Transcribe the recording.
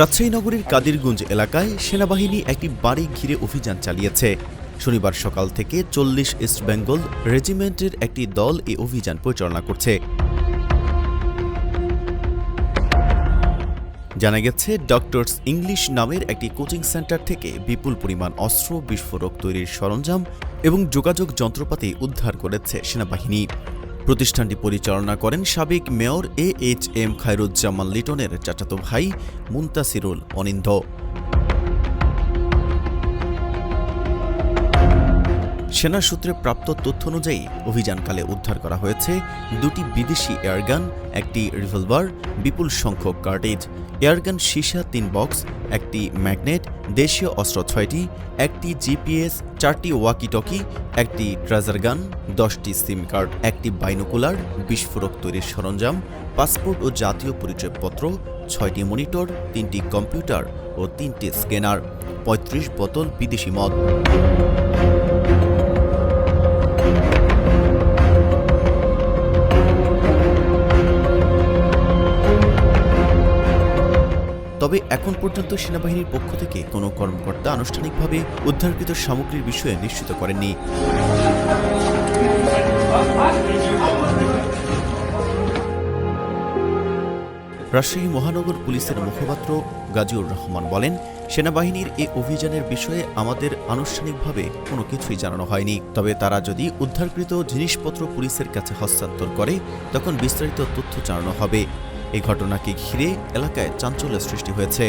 রাজশাহী নগরীর কাদিরগঞ্জ এলাকায় সেনাবাহিনী একটি বাড়ি ঘিরে অভিযান চালিয়েছে। শনিবার সকাল থেকে চল্লিশ ইস্ট বেঙ্গল রেজিমেন্টের একটি দল এই অভিযান পরিচালনা করছে। জানা গেছে, ডক্টরস ইংলিশ নামের একটি কোচিং সেন্টার থেকে বিপুল পরিমাণ অস্ত্র, বিস্ফোরক তৈরির সরঞ্জাম এবং যোগাযোগ যন্ত্রপাতি উদ্ধার করেছে সেনাবাহিনী। প্রতিষ্ঠানটি পরিচালনা করেন সাবেক mayor A H M Khairuzzaman লিটনের চাচাতো ভাই মুন্তাসিরুল অনিন্দ। সেনা সূত্রে প্রাপ্ত তথ্য অনুযায়ী অভিযানকালে উদ্ধার করা হয়েছে দুটি বিদেশি এয়ারগান, একটি রিভলভার, বিপুল সংখ্যক কার্টেজ। এয়ারগান সীসা তিন বক্স, একটি ম্যাগনেট, দেশীয় অস্ত্র ছয়টি, একটি জিপিএস, চারটি ওয়াকিটকি, একটি ট্রেজার গান দশটি সিম কার্ড, একটি বাইনোকুলার, বিস্ফোরক তৈরির সরঞ্জাম, পাসপোর্ট ও জাতীয় পরিচয়পত্র, ছয়টি মনিটর, তিনটি কম্পিউটার ও তিনটি স্ক্যানার, পঁয়ত্রিশ বোতল বিদেশি মদ। তবে এখন পর্যন্ত সেনাবাহিনীর পক্ষ থেকে কোনো কর্মকর্তা আনুষ্ঠানিকভাবে উদ্ধারকৃত সামগ্রীর বিষয়ে নিশ্চিত করেননি। রাজশাহী মহানগর পুলিশের মুখপাত্র গাজীউর রহমান বলেন, সেনাবাহিনীর এই অভিযানের বিষয়ে আমাদের আনুষ্ঠানিকভাবে কোনো কিছুই জানানো হয়নি। তবে তারা যদি উদ্ধারকৃত জিনিসপত্র পুলিশের কাছে হস্তান্তর করে, তখন বিস্তারিত তথ্য জানানো হবে। এই ঘটনাকে ঘিরে এলাকায় চাঞ্চল্য সৃষ্টি হয়েছে।